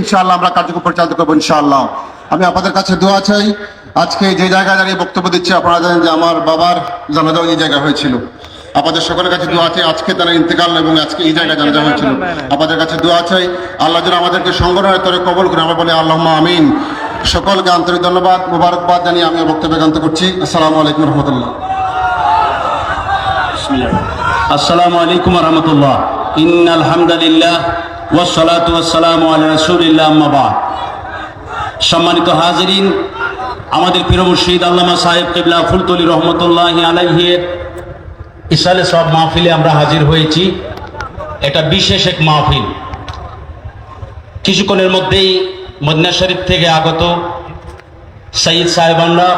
ইনশাআল্লাহ আমরা কার্যক্রম পরিচালিত করব, ইনশাআল্লাহ। আমি আপনাদের কাছে দোয়া চাই, আজকে যে জায়গায় দাঁড়িয়ে বক্তব্য দিচ্ছি, আপনারা জানেন যে আমার বাবার জানাজাও এই জায়গায় হয়েছিল। আপনাদের সকলের কাছে দোয়া চাই, আজকে তারা ইন্তেকাল এবং আজকে এই জায়গায় জানাজা হয়েছিল। আপনাদের কাছে দোয়া চাই, আল্লাহ যেন আমাদেরকে সংগঠনের তরে কবল করে আমরা বলি আল্লাহ আমিন। সকলকে আন্তরিক ধন্যবাদ, মুবারকবাদ জানিয়ে আমি বক্তব্য গান্ত করছি। আসসালামু আলাইকুম রহমতুল্লাহ। আসসালামু আলাইকুম রহমতুল্লাহ। ইন আলহামদুলিল্লাহ ওয়াসসালাতু ওয়াসসালামু আলা রাসূলিল্লাহ, আম্মা বাদ। সম্মানিত হাজিরিন, আমাদের প্রিয় মুর্শিদ আল্লামা সাহেব কিবলা ফুলতলি রহমতুল্লাহ আলাইহির ইসালে সব মাহফিলে আমরা হাজির হয়েছি। এটা বিশেষ এক মাহফিল। কিছুক্ষণের মধ্যেই মদিনা শরীফ থেকে আগত সঈদ সাহেবানরা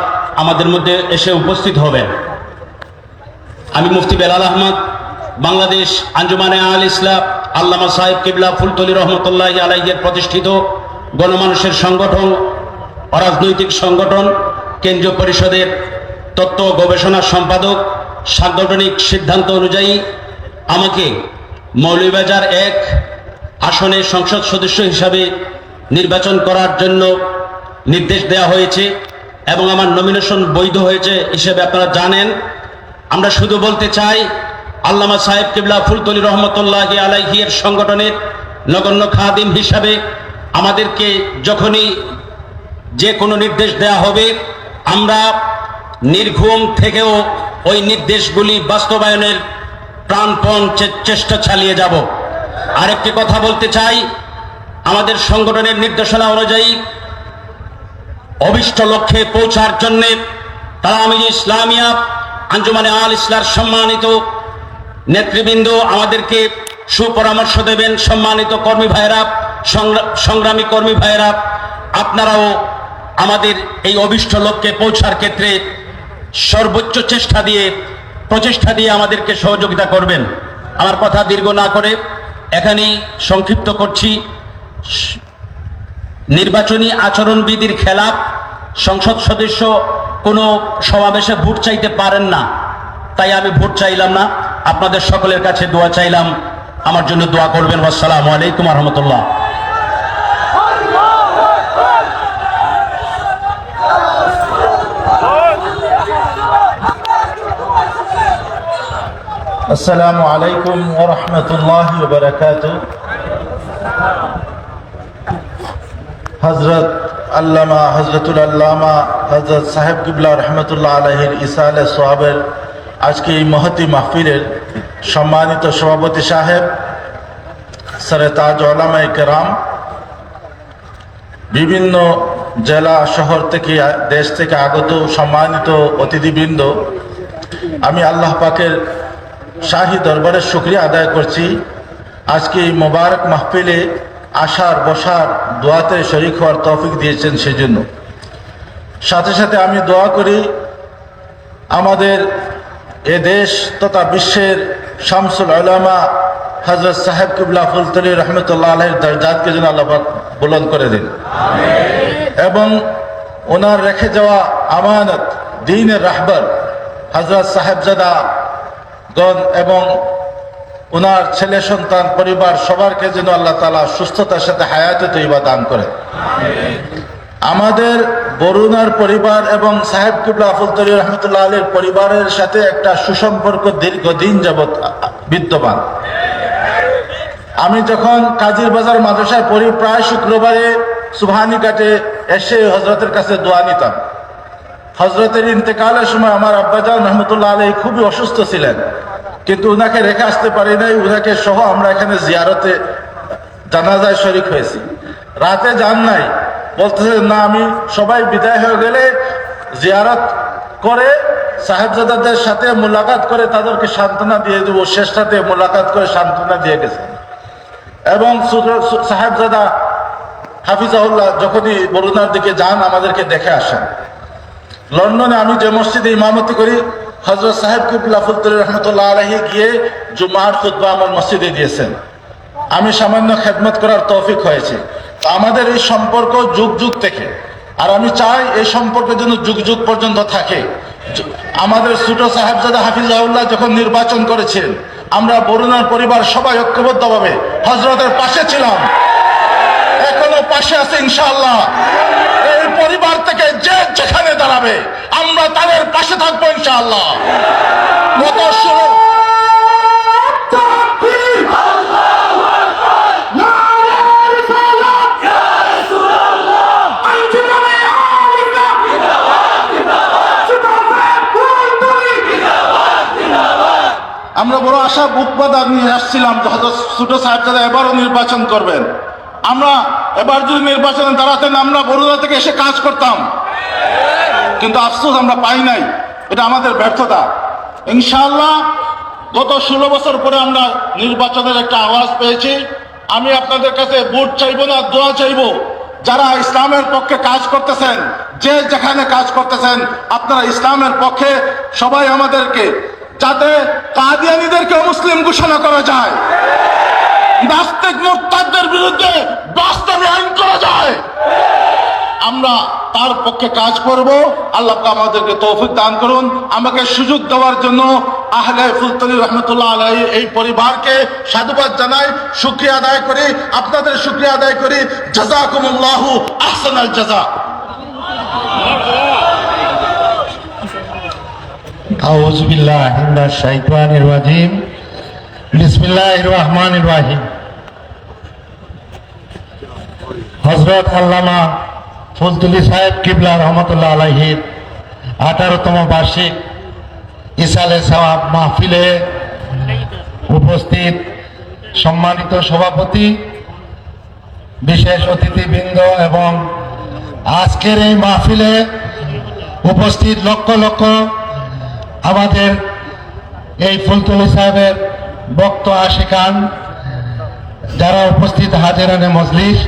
আমাদের মধ্যে এসে উপস্থিত হবেন। আমি মুফতি বেলাল আহমদ, বাংলাদেশ আঞ্জুমানে আল ইসলাম আল্লামা সাহেব কিবলা ফুলতলি রহমতুল্লাহ আলাইয়ের প্রতিষ্ঠিত গণমানুষের সংগঠন, অরাজনৈতিক সংগঠন, কেন্দ্রীয় পরিষদের তত্ত্ব গবেষণা সম্পাদক, সাংগঠনিক সিদ্ধান্ত অনুযায়ী আমাকে মৌলভীবাজার এক আসনে সংসদ সদস্য হিসাবে নির্বাচন করার জন্য নির্দেশ দেওয়া হয়েছে এবং আমার নমিনেশন বৈধ হয়েছে হিসেবে আপনারা জানেন। আমরা শুধু বলতে চাই আল্লামা সাহেব কিবলা ফুলতলি রহমতুল্লাহ আলাইহির সংগঠনের নগণ্য খাদিম হিসাবে আমাদেরকে যখনই যে কোনো নির্দেশ দেয়া হবে, আমরা নির্ঘুম থেকেও ওই নির্দেশগুলি বাস্তবায়নের প্রাণপণ চেষ্টা চালিয়ে যাব। আরেকটি কথা বলতে চাই, আমাদের সংগঠনের নির্দেশনা অনুযায়ী অভিষ্ট লক্ষ্যে পৌঁছার জন্যে তারা আমি ইসলামিয়া আঞ্জুমানে আল ইসলার সম্মানিত নেতৃবৃন্দ আমাদেরকে সুপরামর্শ দেবেন। সম্মানিত কর্মী ভাইরা সংগ্রামী কর্মী ভাইরা আপনারাও আমাদের এই অভিষ্ট লক্ষ্যে পৌঁছার ক্ষেত্রে সর্বোচ্চ চেষ্টা দিয়ে, প্রচেষ্টা দিয়ে আমাদেরকে সহযোগিতা করবেন। আমার কথা দীর্ঘ না করে এখানেই সংক্ষিপ্ত করছি। নির্বাচনী আচরণবিধির খেলাপ, সংসদ সদস্য কোনো সমাবেশে ভোট চাইতে পারেন না, তাই আমি ভোট চাইলাম না। আপনাদের সকলের কাছে দোয়া চাইলাম। আমার জন্য দোয়া করবেন। আসসালামু আলাইকুম রহমতুল্লাহ। আসসালামু আলাইকুম ওরহমতুল্লাহ বারাকাত হজরত আল্লামা হজরতুল আল্লামা হজরত সাহেব কিবলা রহমতুল্লাহ আলহির ইসা সোহাবের আজকে এই মহতি মাহফিলের সম্মানিত সভাপতি সাহেব, সরে তাজ ওলামাই কেরাম, বিভিন্ন জেলা শহর থেকে, দেশ থেকে আগত সম্মানিত অতিথিবৃন্দ, আমি আল্লাহ পাকের শাহী দরবারের শুক্রিয়া আদায় করছি। আজকে এই মোবারক মাহফিলে আসার, বসার, দোয়াতে শরিক হওয়ার তৌফিক দিয়েছেন সেজন্য। সাথে সাথে আমি দোয়া করি, আমাদের এ দেশ তথা বিশ্বের শামসুল আলামা হজরত সাহেব কিবলা ফুলতলি রহমতুল্লাহ আলহের দরজাতকে যেন আল্লাহ বুলন্দ করে দিন। এবং ওনার রেখে যাওয়া আমানত, দিনের রাহবর হজরত সাহেবজাদা গণ এবং ওনার ছেলে, সন্তান, পরিবার সবারকে যেন আল্লাহ তালা সুস্থতার সাথে হায়াতে তৈবা দান করে আমাদের বরুণার পরিবার এবং সাহেব কিবলা আফুলতলি রহমতুল্লাহ আলীর পরিবারের সাথে একটা সুসম্পর্ক দীর্ঘদিন যাবৎ বিদ্যমান। আমি যখন কাজীর বাজার মাদ্রাসায় পড়ি, প্রায় শুক্রবারে সুবহানি ঘাটে এসে হজরতের কাছে দোয়া নিতাম। হজরতের ইন্তেকালের সময় আমার আব্বাজান রহমতুল্লাহ আলী খুবই অসুস্থ ছিলেন, কিন্তু উনাকে রেখে আসতে পারি নাই। উনাকে সহ আমরা এখানে জিয়ারতে জানাজায় শরিক হয়েছি। রাতে যান নাই বলতেছে না, আমি সবাই বিদায় হয়ে গেলে জিয়ারত করে, সাহেবজাদাদের সাথে মোলাকাত করে তাদেরকে সান্ত্বনা দিয়ে দেবো। শেষ রাতে মোলাকাত করে সান্ত্বনা দিয়ে গেছে। এবং সাহেবজাদা হাফিজাউল্লাহ যখনই বরুণার দিকে যান, আমাদেরকে দেখে আসেন। লন্ডনে আমি যে মসজিদে ইমামতি করি হজরত সাহেব কিবুল্লাহ ফুলতুল রহমতুল্লাহ আলহী গিয়ে জুমার খুদ্া আমার মসজিদে দিয়েছেন। আমি সামান্য খেদমত করার তৌফিক হয়েছে। আমাদের এই সম্পর্ক যুগ যুগ থেকে, আর আমি চাই এই সম্পর্ক যেন যুগ যুগ পর্যন্ত থাকে। আমাদের ছোট সাহেবজাদা হাফিজাউল্লাহ যখন নির্বাচন করেছেন, আমরা বরুণার পরিবার সবাই ঐক্যবদ্ধভাবে হজরতের পাশে ছিলাম। এখনও পাশে আছে ইনশাআল্লাহ। এই পরিবার থেকে যে যেখানে দাঁড়াবে, আমরা তাদের পাশে থাকব ইনশাআল্লাহ। আমরা বড় আশা বুকবাদা নিয়ে আসছিলাম ছোট সাহেব দাদা এবারও নির্বাচন করবেন। আমরা এবার যদি নির্বাচনে দাঁড়াতেন, আমরা বরুণা থেকে এসে কাজ করতাম। কিন্তু আফসোস আমরা পাই নাই, এটা আমাদের ব্যর্থতা। ইনশাল্লাহ গত ষোলো বছর পরে আমরা নির্বাচনের একটা আওয়াজ পেয়েছি। আমি আপনাদের কাছে ভোট চাইব না, দোয়া চাইব। যারা ইসলামের পক্ষে কাজ করতেছেন, যে যেখানে কাজ করতেছেন, আপনারা ইসলামের পক্ষে সবাই আমাদেরকে যাতে কাদিয়ানিদেরকে মুসলিম ঘোষণা করা যায়। নাস্তিক মোর্তাদের বিরুদ্ধে বাস্তবে আইন করা যায়। আমরা তার পক্ষে কাজ করব। আল্লাহ আমাদেরকে তৌফিক দান করুন। আমাকে সুযোগ দেওয়ার জন্য আহলে ফুলতলি রহমতুল্লাহ আলাই এই পরিবারকে সাধুবাদ জানাই সুক্রিয়া আদায় করি। আপনাদের সুক্রিয়া আদায় করি। জাজাকুমুল্লাহু আহসান আল জাজা। আউজ আল্লামা ফুলতুলি সাহেব কিবলা রহমতুল্লাহ আলাইহির আঠারোতম বার্ষিক ইসালে সাহাব মাহফিলে উপস্থিত সম্মানিত সভাপতি, বিশেষ অতিথিবৃন্দ এবং আজকের এই মাহফিলে উপস্থিত লক্ষ লক্ষ আমাদের এই ফুলতলি সাহেবের বক্ত আশিকান যারা উপস্থিত হাজেরানে মজলিস,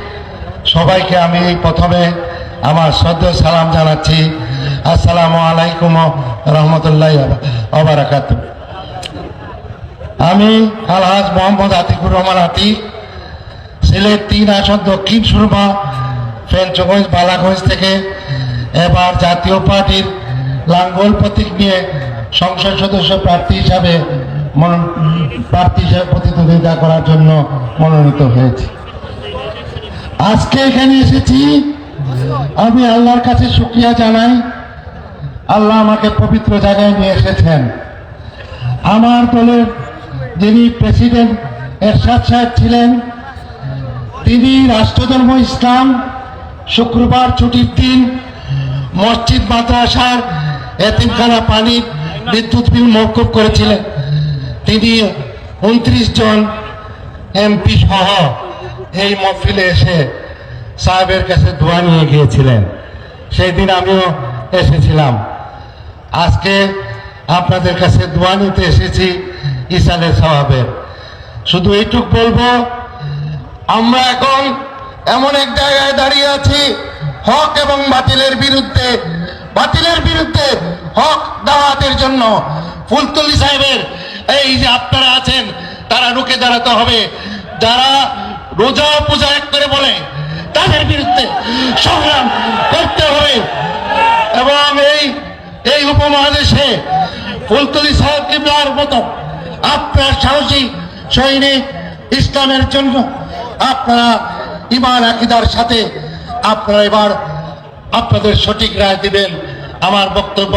সবাইকে আমি প্রথমে আমার সদ্য সালাম জানাচ্ছি। আসসালামু আলাইকুম রহমতুল্লাহ অবরাকাত আমি আলহাজ মোহাম্মদ আতিকুর রহমান আতি, সিলেট তিন আসন দক্ষিণ সুরমা, ফেঞ্চগঞ্জ, বালাগঞ্জ থেকে এবার জাতীয় পার্টির লাঙ্গল প্রতীক নিয়ে সংসদ সদস্য প্রার্থী হিসাবে প্রার্থী হিসাবে প্রতিদ্বন্দ্বিতা করার জন্য মনোনীত হয়েছি। আজকে এখানে এসেছি। আমি আল্লাহর কাছে শুক্রিয়া জানাই। আল্লাহ আমাকে পবিত্র জায়গায় নিয়ে এসেছেন। আমার দলের যিনি প্রেসিডেন্ট এরশাদ সাহেব ছিলেন, তিনি রাষ্ট্রধর্ম ইসলাম শুক্রবার ছুটির দিন মসজিদ, মাদ্রাসার এতিমখানা পানি বিদ্যুৎ বিল মৌকুব করেছিলেন তিনি উনত্রিশ জন এমপি সহ এই মহফিলে এসে সাহেবের কাছে দোয়া নিয়ে গিয়েছিলেন। সেই দিন আমিও এসেছিলাম। আজকে আপনাদের কাছে দোয়া নিতে এসেছি ইসালের সাহাবের শুধু এইটুক বলব, আমরা এখন এমন এক জায়গায় দাঁড়িয়ে আছি, হক এবং বাতিলের বিরুদ্ধে বাতিলের বিরুদ্ধে হক দাওয়াতের জন্য ফুলতলি সাহেবের এই যে আপনারা আছেন, তারা রুখে দাঁড়াতে হবে। যারা রোজা পূজা এক করে বলে, তাদের বিরুদ্ধে সংগ্রাম করতে হবে। এবং এই এই উপমহাদেশে ফুলতলি সাহেব কিবলার মতো আপনার সাহসী সৈনিক ইসলামের জন্য আপনারা ইমান আকিদার সাথে আপনারা এবার আপনাদের সঠিক রায় দিবেন। আমার বক্তব্য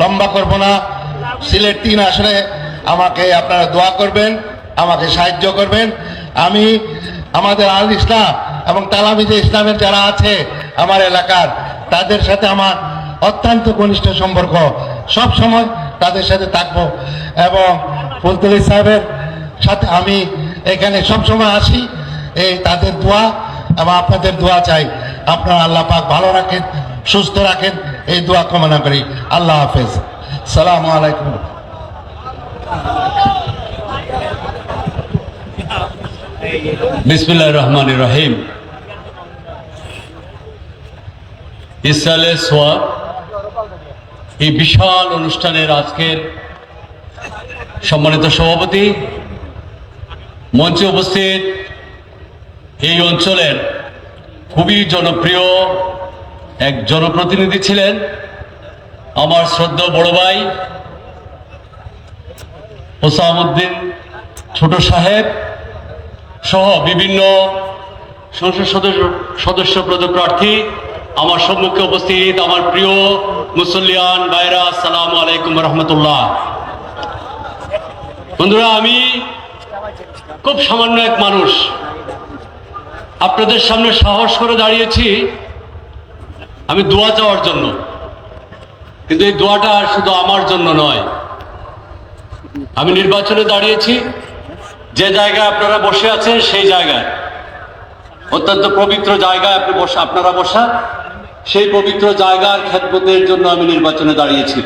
লম্বা করব না। সিলেট তিন আসলে আমাকে আপনারা দোয়া করবেন, আমাকে সাহায্য করবেন। আমি আমাদের আল ইসলাম এবং তালামিজে ইসলামের যারা আছে আমার এলাকার, তাদের সাথে আমার অত্যন্ত ঘনিষ্ঠ সম্পর্ক। সব সময় তাদের সাথে থাকব এবং ফুলতলি সাহেবের সাথে আমি এখানে সব সময় আসি। এই তাদের দোয়া এবং আপনাদের দোয়া চাই। আপনারা আল্লাহ পাক ভালো রাখেন, সুস্থ রাখেন, এই দোয়া কামনা করি। আল্লাহ হাফেজ। সালাম আলাইকুম। বিসমিল্লাহ রহমান রহিম। ইসরায়েলের সোয়াব, এই বিশাল অনুষ্ঠানের আজকের সম্মানিত সভাপতি মঞ্চে উপস্থিত এই অঞ্চলের খুবই জনপ্রিয় এক জনপ্রতিনিধি ছিলেন আমার শ্রদ্ধা বড় ভাই ওসামুদ্দিন ছোট সাহেব সহ বিভিন্ন সংসদ সদস্য সদস্য পদপ্রার্থী আমার সম্মুখে উপস্থিত আমার প্রিয় মুসল্লিয়ান বাইরা সালাম আলাইকুম রহমতুল্লাহ। বন্ধুরা, আমি খুব সামান্য এক মানুষ। আপনাদের সামনে সাহস করে দাঁড়িয়েছি। আমি দোয়া চাওয়ার জন্য। কিন্তু এই দোয়াটা শুধু আমার জন্য নয়। আমি নির্বাচনে দাঁড়িয়েছি। যে জায়গায় আপনারা বসে আছেন, সেই জায়গায়। অত্যন্ত পবিত্র জায়গায় আপনি বসা, আপনারা বসা, সেই পবিত্র জায়গার খেদমতের জন্য আমি নির্বাচনে দাঁড়িয়েছি।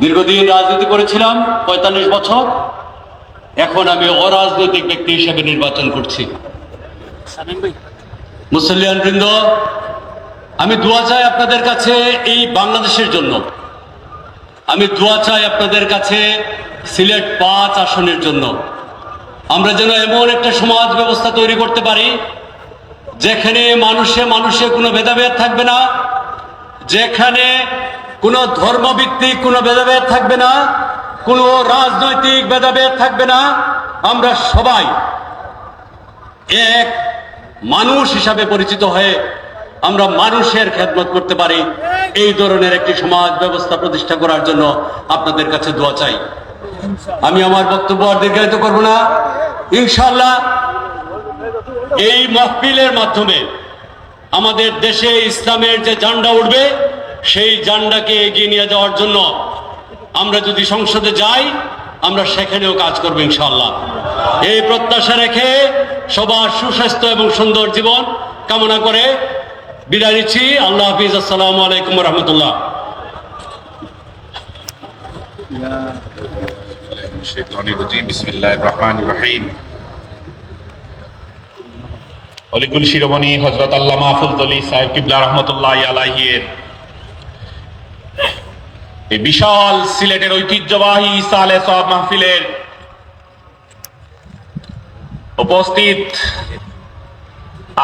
দীর্ঘদিন রাজনীতি করেছিলাম, পঁয়তাল্লিশ বছর। এখন আমি অরাজনৈতিক ব্যক্তি হিসেবে নির্বাচন করছি। মুসলিয়ান বৃন্দ, আমি দোয়া চাই আপনাদের কাছে এই বাংলাদেশের জন্য। আমি দোয়া চাই আপনাদের কাছে সিলেট পাঁচ আসনের জন্য। আমরা যেন এমন একটা সমাজ ব্যবস্থা তৈরি করতে পারি, যেখানে মানুষে মানুষে কোনো ভেদাভেদ থাকবে না, যেখানে কোনো ধর্মভিত্তিক কোনো ভেদাভেদ থাকবে না, কোনো রাজনৈতিক ভেদাভেদ থাকবে না। আমরা সবাই এক মানুষ হিসাবে পরিচিত হয়ে আমরা মানুষের খেদমত করতে পারি, এই ধরনের একটি সমাজ ব্যবস্থা প্রতিষ্ঠা করার জন্য আপনাদের কাছে দোয়া চাই। আমি আমার বক্তব্য আর দীর্ঘায়িত করব না। ইনশাল্লাহ এই মহফিলের মাধ্যমে আমাদের দেশে ইসলামের যে জান্ডা উঠবে, সেই জান্ডাকে এগিয়ে নিয়ে যাওয়ার জন্য আমরা যদি সংসদে যাই, আমরা সেখানেও কাজ করব ইনশাল্লাহ এই প্রত্যাশা রেখে সবার সুস্বাস্থ্য এবং সুন্দর জীবন কামনা করে বিদায় নিচ্ছি। আল্লাহ হাফিজ। আসসালাম আলাইকুম রহমতুল্লাহ। হজরত এই বিশাল সিলেটের ঐতিহ্যবাহী সালে সব মাহফিলের উপস্থিত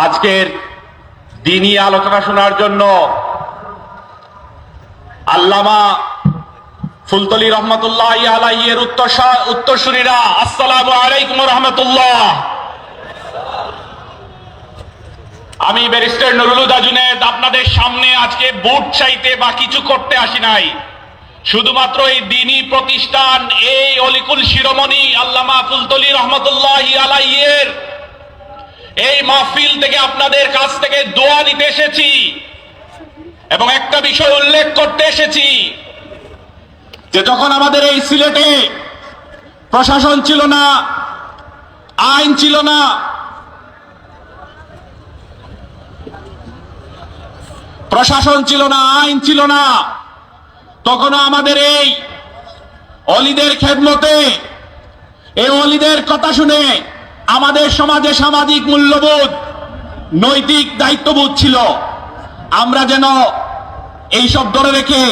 আজকের দিনই আলোচনা শোনার জন্য আল্লামা ফুলতলি রহমতুল্লাহ আলাইয়ের উত্তর উত্তরসূরীরা, আসসালামু আলাইকুম রহমতুল্লাহ। আমি ব্যারিস্টার নুরুলুদা জুনেদ, আপনাদের সামনে আজকে ভোট চাইতে বা কিছু করতে আসি নাই। শুধুমাত্র এই দিনী প্রতিষ্ঠান, এই অলিকুল শিরোমণি আল্লামা ফুলতলি রহমতুল্লাহ আলাইয়ের এই মাহফিল থেকে আপনাদের কাছ থেকে দোয়া নিতে এসেছি। এবং একটা বিষয় উল্লেখ করতে এসেছি, যে যখন আমাদের এই সিলেটে প্রশাসন ছিল না, আইন ছিল না, প্রশাসন ছিল না, আইন ছিল না তখনও আমাদের এই অলিদের খেদমতে, এই অলিদের কথা শুনে আমাদের সমাজে সামাজিক মূল্যবোধ, নৈতিক দায়িত্ববোধ ছিল। আমরা যেন এই সব ধরে রেখে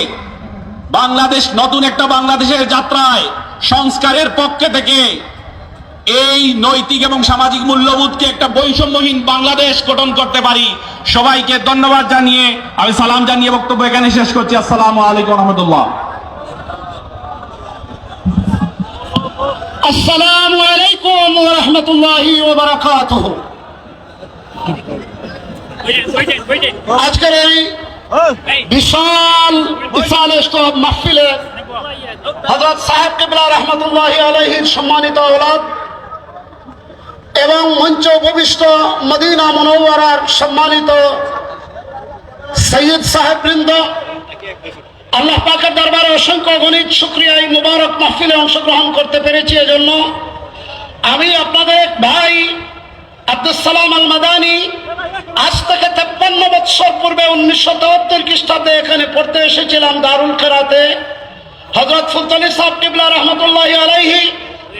বাংলাদেশ, নতুন একটা বাংলাদেশের যাত্রায় সংস্কারের পক্ষে থেকে এই নৈতিক এবং সামাজিক মূল্যবোধকে একটা বৈষম্যহীন বাংলাদেশ গঠন করতে পারি। সবাইকে ধন্যবাদ জানিয়ে আমি সালাম জানিয়ে বক্তব্য এখানে শেষ করছি। আসসালামু আলাইকুম রহমতুল্লাহ। আসসালামু আলাইকুম রাহমাতুল্লাহি আজকের এই বিশাল মাহফিলে হযরত সাহেব কিবলা রহমতুল্লাহি আলাইহির সম্মানিত আওলাদ এবং মঞ্চ উপবিষ্ট মদিনা মনোয়ারার সম্মানিত সৈয়দ সাহেব বৃন্দ আল্লাহ পাকের দরবারে অসংখ্য গণিত শুক্রিয়া, এই মুবারক মাহফিলে অংশগ্রহণ করতে পেরেছি এজন্য। আমি আপনাদের ভাই আব্দুল সালাম আল মাদানি আজ থেকে তেপ্পান্ন বৎসর পূর্বে উনিশশো তেহত্তর খ্রিস্টাব্দে এখানে পড়তে এসেছিলাম দারুল খেরাতে। হজরত ফুলতলি সাহেব কিবলা রহমতুল্লাহ আলাইহি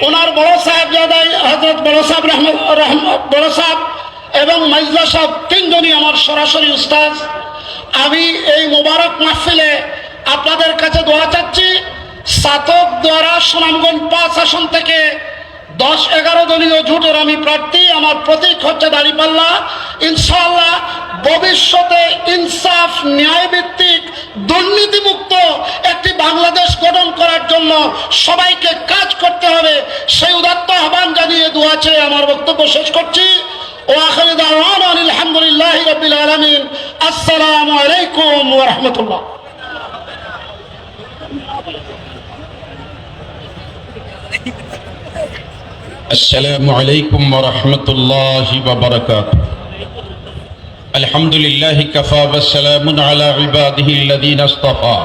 ওনার বড় সাহেব জাদাই হজরত বড় সাহেব বড় সাহেব এবং মাইজা সাহেব তিনজনই আমার সরাসরি উস্তাদ। আমি এই মোবারক মাহফিলে আপনাদের কাছে দোয়া চাচ্ছি, সাতক দ্বারা সুনামগঞ্জ পাঁচ আসন থেকে দশ, এগারো দলীয় জোটের আমি প্রার্থী, আমার প্রতীক হচ্ছে দাঁড়িপাল্লা। ইনশাল্লাহ ভবিষ্যতে ইনসাফ, ন্যায়ভিত্তিক দুর্নীতিমুক্ত একটি বাংলাদেশ গঠন করার জন্য সবাইকে কাজ করতে হবে সেই উদাত্ত আহ্বান জানিয়ে দোয়া চেয়ে আমার বক্তব্য শেষ করছি واخر دعوانا ان الحمد لله رب العالمين السلام عليكم ورحمه الله السلام عليكم ورحمة الله وبركاته الحمد لله كفى والسلام على عباده الذين اصطفى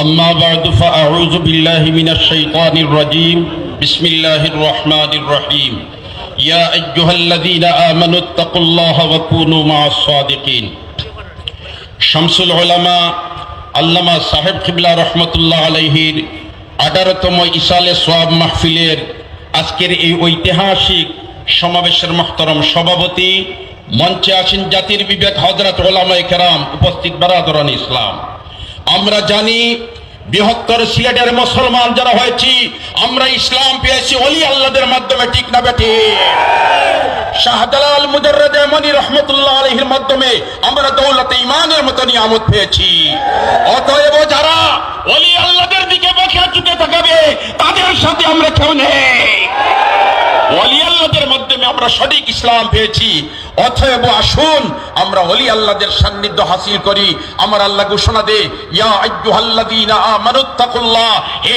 أما بعد فأعوذ بالله من الشيطان الرجيم بسم الله الرحمن الرحيم يا أيها الذين آمنوا اتقوا الله وكونوا مع الصادقين শামসুল ওলামা আল্লামা সাহেব খিবলা রহমতুল্লাহ আলহির আঠারোতম ইসালে সোয়াব মাহফিলের আজকের এই ঐতিহাসিক সমাবেশের মহতরম সভাপতি মঞ্চে আছেন জাতির বিবেক হজরত ওলামা কেরাম, উপস্থিত বারাদরান ইসলাম। আমরা জানি বৃহত্তর সিলেটের মুসলমান যারা হয়েছি, আমরা ইসলাম পেয়েছি অলি আল্লাদের মাধ্যমে, ঠিক না বেঠি? মুজাররদে মনি রহমতুল্লাহ আলহির মাধ্যমে আমরা দৌলতে ইমানের মতো নিয়ামত পেয়েছি। অতএব যারা অলি আল্লাহদের দিকে বসে চুকে তাদের সাথে আমরা কেউ নেই। অলি আল্লাহদের আমরা সঠিক ইসলাম পেয়েছি। অতএব আসুন, আমরা অলি আল্লাহদের সান্নিধ্য হাসিল করি। আমার আল্লাহ ঘোষণা দে, ইয়া হে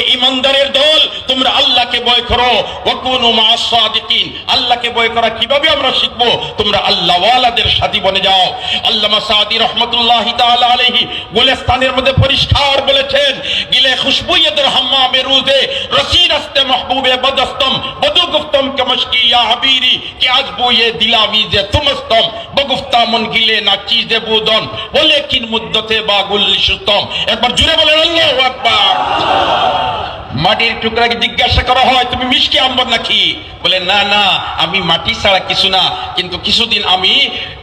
পরিষ্কার বলেছেন, গিলে মাহবুবে বদস্তম বদু গুফতম ইয়া হাবিরি। কে আজবু ये দিলামি যে তুমস্তম? বগুফতা মন গিলে না चीज বুদন। বলে কিন মুদ্দতে বা গুল্লি সুতম? একবার জুড়ে বলেন, আল্লাহু আকবার। মাটির টুকরাকে জিজ্ঞাসা করা হয়, তুমি মিষ্টি আম্বর নাকি? বলে, না না, আমি মাটি ছাড়া কিছু না, কিন্তু কিছুদিন আমি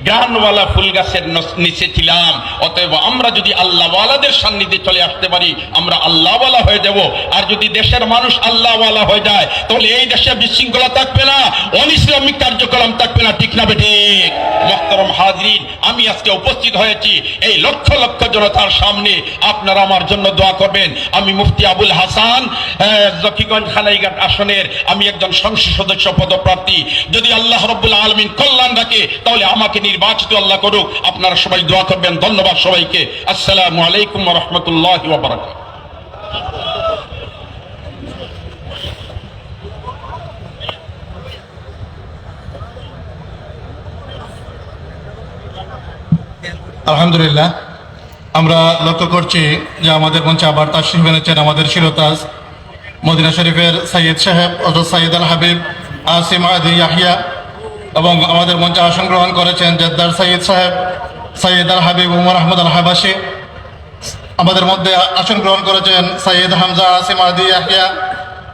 গ্রানওয়ালা ফুল গাছের নিচে ছিলাম। অতএব আমরা যদি আল্লাহওয়ালাদের সান্নিধ্যে চলে আসতে পারি, আমরা আল্লাহওয়ালা হয়ে যাব। আর যদি দেশের মানুষ আল্লাহওয়ালা হয়ে যায়, তাহলে এই দেশে বিশৃঙ্খলা থাকবে না অনিসলামিক কার্যক্রম থাকবে না, ঠিক না বেঠিক মহতরম হাজরিন, আমি আজকে উপস্থিত হয়েছি এই লক্ষ লক্ষ জনতার সামনে। আপনারা আমার জন্য দোয়া করবেন। আমি মুফতি আবুল হাসান জকিগঞ্জ খানাইঘাট আসনের, আমি একজন সংসদ সদস্য, পদপ্রার্থী। যদি আল্লাহ রব্বুল আলমিন কল্যাণ রাখে, তাহলে আমাকে নির্বাচিত আল্লাহ করুক। আপনারা সবাই দোয়া করবেন। ধন্যবাদ সবাইকে। আসসালামু আলাইকুম রহমতুল্লাহ আলহামদুলিল্লাহ। আমরা লক্ষ্য করছি যে আমাদের মঞ্চে আবার তাশরিফ এনেছেন আমাদের শিরতাজ। মদিনা শরীফের সাইয়দ সাহেব অর্থাৎ সাইয়দ আল হাবিব, আসিম আদি ইয়াহিয়া এবং আমাদের মঞ্চে আসন গ্রহণ করেছেন জেদ্দার সাইয়দ সাহেব, সাইয়দ আল হাবিব, উমর আহমদ আল হাবাসি আমাদের মধ্যে আসন গ্রহণ করেছেন সাইয়দ হামজা, আসিম আদি ইয়াহিয়া।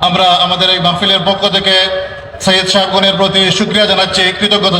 আমরা আমাদের এই মাহফিলের পক্ষ থেকে সৈয়দ সাহেবগণের প্রতি শুক্রিয়া জানাচ্ছি, কৃতজ্ঞতা